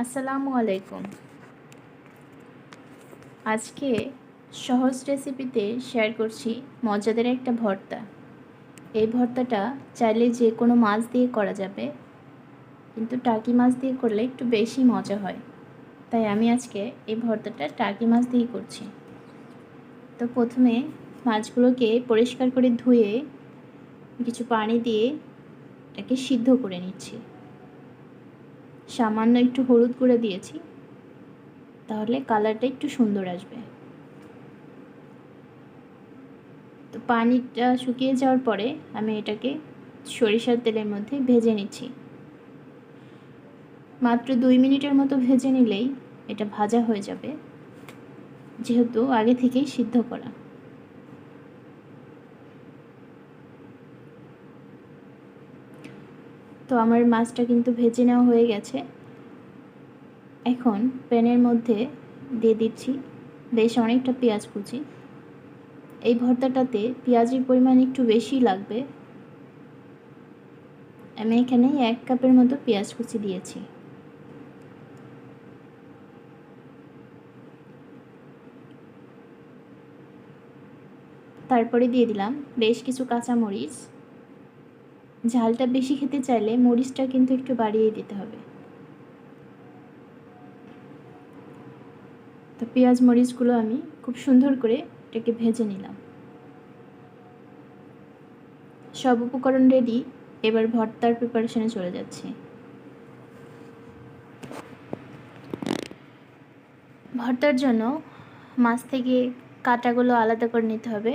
আসসালামু আলাইকুম। আজকে সহজ রেসিপিতে শেয়ার করছি মজাদার একটা ভর্তা। এই ভর্তাটা চাইলে যে কোনো মাছ দিয়ে করা যাবে, কিন্তু টাকি মাছ দিয়ে করলে একটু বেশি মজা হয়। তাই আমি আজকে এই ভর্তাটা টাকি মাছ দিয়েই করছি। তো প্রথমে মাছগুলোকে পরিষ্কার করে ধুয়ে কিছু পানি দিয়ে এটাকে সিদ্ধ করে নিচ্ছি। সামান্য একটু হলুদ করে দিয়েছি। তাহলে কালারটা একটু সুন্দর আসবে। তো পানিটা শুকিয়ে যাওয়ার পরে আমি এটাকে সরিষার তেলের মধ্যে ভেজে নিচ্ছি। মাত্র দুই মিনিটের মতো ভেজে নিলেই এটা ভাজা হয়ে যাবে। যেহেতু আগে থেকেই সিদ্ধ করা। তো আমার মাছটা কিন্তু ভেজে নেওয়া হয়ে গেছে। এখন প্যানের মধ্যে দিয়ে দিচ্ছি বেশ অনেকটা পেঁয়াজ কুচি। এই ভর্তাটাতে পেঁয়াজের পরিমাণ একটু বেশি লাগবে। আমি এখানে এক কাপের মতো পেঁয়াজ কুচি দিয়েছি। তারপরে দিয়ে দিলাম বেশ কিছু কাঁচামরিচ। ঝালটা বেশি খেতে চাইলে মরিচটা কিন্তু একটু বাড়িয়ে দিতে হবে। তো পেঁয়াজ, মরিচগুলো আমি খুব সুন্দর করে এটাকে ভেজে নিলাম। সব উপকরণ রেডি এবার ভর্তার প্রিপারেশনে চলে যাচ্ছে। ভর্তার জন্য মাছ থেকে কাঁটাগুলো আলাদা করে নিতে হবে।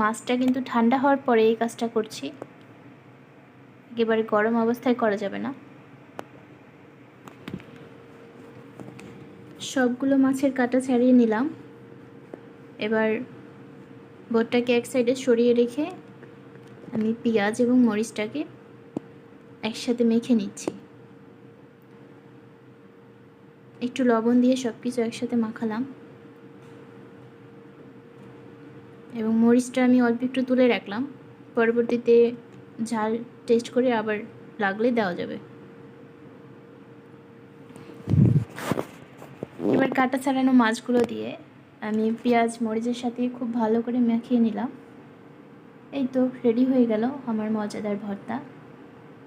মাছটা কিন্তু ঠান্ডা হওয়ার পরে এই কাজটা করছি। একেবারে গরম অবস্থায় করা যাবে না। সবগুলো মাছের কাটা ছাড়িয়ে নিলাম। এবার বোটটাকে এক সাইডে সরিয়ে রেখে আমি পেঁয়াজ এবং মরিচটাকে একসাথে মেখে নিচ্ছি। একটু লবণ দিয়ে সব কিছু একসাথে মাখালাম। এবং মরিচটা আমি অল্প একটু তুলে রাখলাম। পরবর্তীতে ঝাল টেস্ট করে আবার লাগলে দেওয়া যাবে। এবার কাটা ছাড়ানো মাছগুলো দিয়ে আমি পেঁয়াজ, মরিচের সাথে খুব ভালো করে মাখিয়ে নিলাম। এই তো রেডি হয়ে গেল আমার মজাদার ভর্তা।